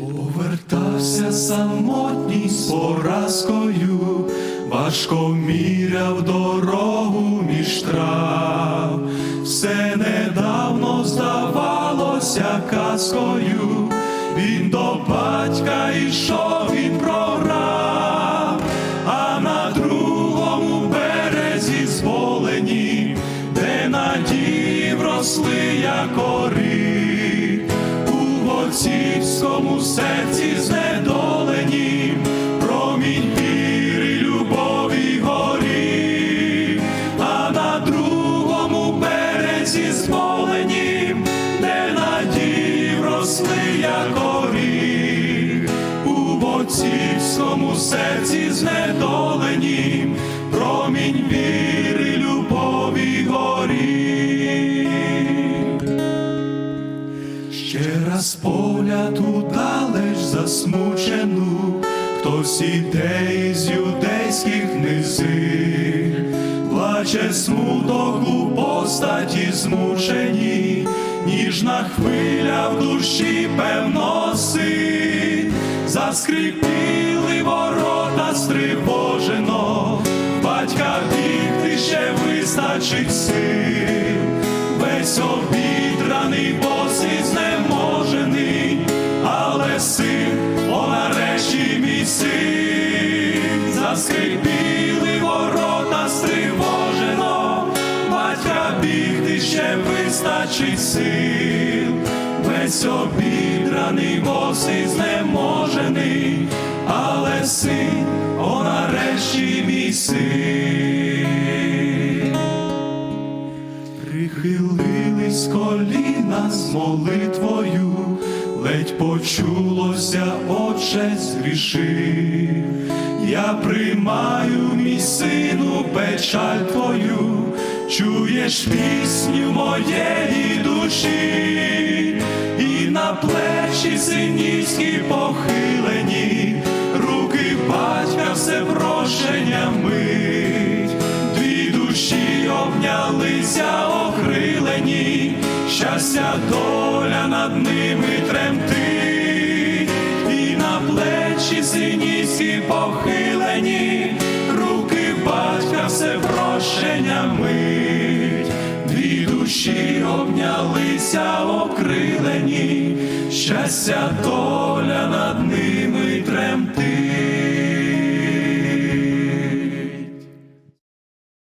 Повертався самотній з поразкою, важко міряв дорогу між трав, все недавно здавалося казкою, він до батька йшов, він програв, вросли як ори, у отцівському серці знедолені, промінь віри, любові горі, а на другому березі зволені, де надії вросли як ори, у отцівському серці знедолені, промінь віри, Ще раз погляд удалеч засмучену, хтось іде із юдейських низин, плаче смуток у постаті змучені, ніжна хвиля в душі певно син, заскрипіли ворота стривожено, батька бігти ще вистачить сил, весь обідраний босий заскрипіли ворота стривожено, батька бігти ще вистачить сил, весь обідраний босий знеможений, але син, о нарешті мій син. Прихилились коліна з молитвою, ледь почулося, Отче зрішив. Я приймаю, мій сину, печаль твою, чуєш пісню моєї душі, і на плечі синівські похилені, руки батька все прощення мить, дві душі обнялися окрилені, щастя доля над ними тремтить, і на плечі синівські похилені, руки батька все прощення мить, дві душі обнялися окрилені, щастя доля над ними.